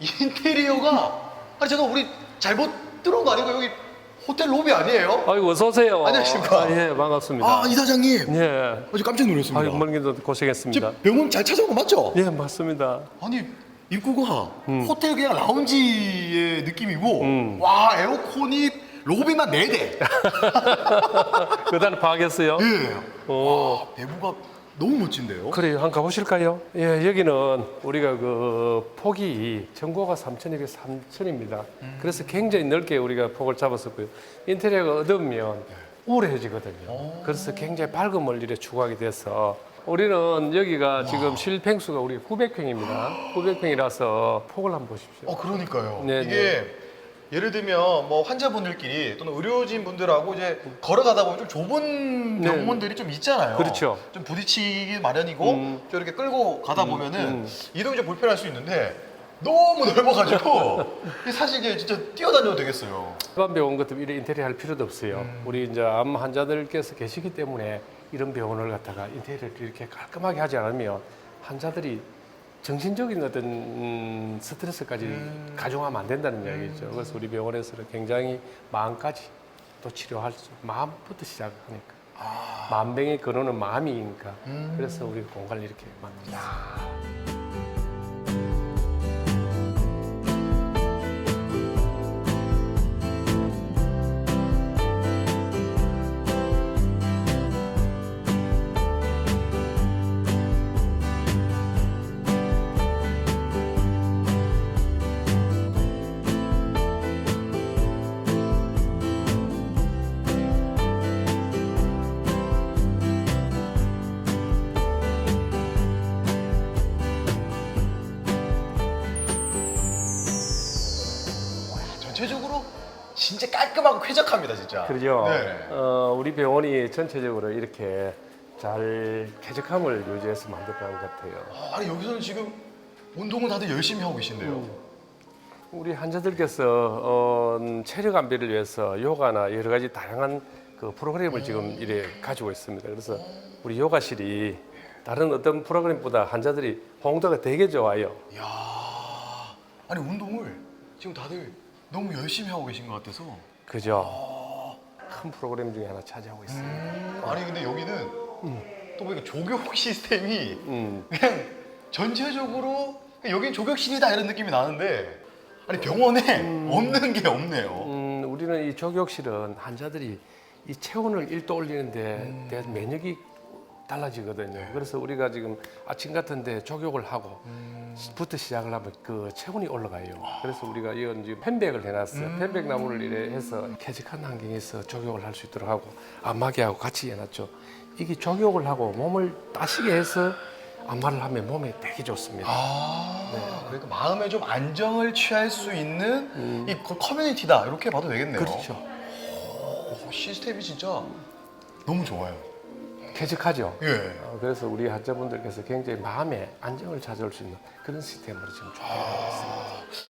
인테리어가 아니 제가 우리 잘못 들어온 거 아닌가 여기 호텔 로비 아니에요? 아이고 어서 오세요. 안녕하십니까. 아, 예, 반갑습니다. 아 이사장님 예. 어제 깜짝 놀랐습니다. 아이고 먼 길도 고생했습니다. 저 병원 잘 찾아온 거 맞죠? 예, 맞습니다. 아니 입구가 호텔 그냥 라운지의 느낌이고 음. 와 에어컨이 로비만 네 대. 그다음 파악했어요. 예. 어. 와 배부가 너무 멋진데요. 그래요. 한번 가보실까요? 예, 여기는 우리가 그 폭이 전고가 3,200, 3,000입니다. 그래서 굉장히 넓게 우리가 폭을 잡았었고요. 인테리어가 어두우면 우울해지거든요. 그래서 굉장히 밝음을 이래 추구하게 돼서 우리는 여기가 지금 실평수가 우리 900평입니다. 900평이라서 폭을 한번 보십시오. 어 그러니까요. 네, 이게 예를 들면 뭐 환자분들끼리 또는 의료진 분들하고 이제 걸어가다 보면 좀 좁은 네. 병원들이 좀 있잖아요. 그렇죠. 좀 부딪히기 마련이고 음. 좀 이렇게 끌고 가다 보면은 음. 이동이 좀 불편할 수 있는데 너무 넓어가지고 사실 이게 진짜 뛰어다녀도 되겠어요. 일반 병원 같은 이런 인테리어 할 필요도 없어요. 음. 우리 이제 암 환자들께서 계시기 때문에 이런 병원을 갖다가 인테리어를 이렇게 깔끔하게 하지 않으면 환자들이 정신적인 어떤 음, 스트레스까지 음. 가중하면 안 된다는 이야기죠. 그래서 우리 병원에서는 굉장히 마음까지 또 치료할 수, 마음부터 시작하니까. 아. 만병의 근원은 마음이니까. 음. 그래서 우리 공간을 이렇게 만들었어 전체적으로 진짜 깔끔하고 쾌적합니다, 진짜. 그러죠. 네. 어, 우리 병원이 전체적으로 이렇게 잘 쾌적함을 유지해서 만들어간 것 같아요. 아, 아니 여기서는 지금 운동을 다들 열심히 하고 계신데요. 음. 우리 환자들께서 어, 체력 안배를 위해서 요가나 여러 가지 다양한 그 프로그램을 지금 이래 가지고 있습니다. 그래서 우리 요가실이 다른 어떤 프로그램보다 환자들이 홍도가 되게 좋아요. 이야, 아니 운동을 지금 다들 너무 열심히 하고 계신 것 같아서. 그죠? 큰 프로그램 중에 하나 차지하고 있습니다. 아니 근데 여기는 또 보니까 조격 시스템이 음, 그냥 전체적으로 그냥 여긴 조격실이다 이런 느낌이 나는데 아니 병원에 없는 게 없네요. 음, 우리는 이 조격실은 환자들이 이 체온을 1도 올리는데 대한 면역이 달라지거든요. 그래서 우리가 지금 아침 같은데 조격을 하고 부터 시작을 하면 그 체온이 올라가요. 그래서 우리가 이건 지금 펜백을 해놨어요. 펜백 나무를 이래 해서 쾌적한 환경에서 조격을 할 수 있도록 하고 안마기하고 같이 해놨죠. 이게 조격을 하고 몸을 따시게 해서 안마를 하면 몸에 되게 좋습니다. 아, 그러니까 마음에 좀 안정을 취할 수 있는 이 거- 커뮤니티다 이렇게 봐도 되겠네요. 그렇죠. 오, 시스템이 진짜 너무 좋아요. 쾌적하죠. 예. 어, 그래서 우리 환자분들께서 굉장히 마음에 안정을 찾아올 수 있는 그런 시스템으로 지금 준비하고 있습니다.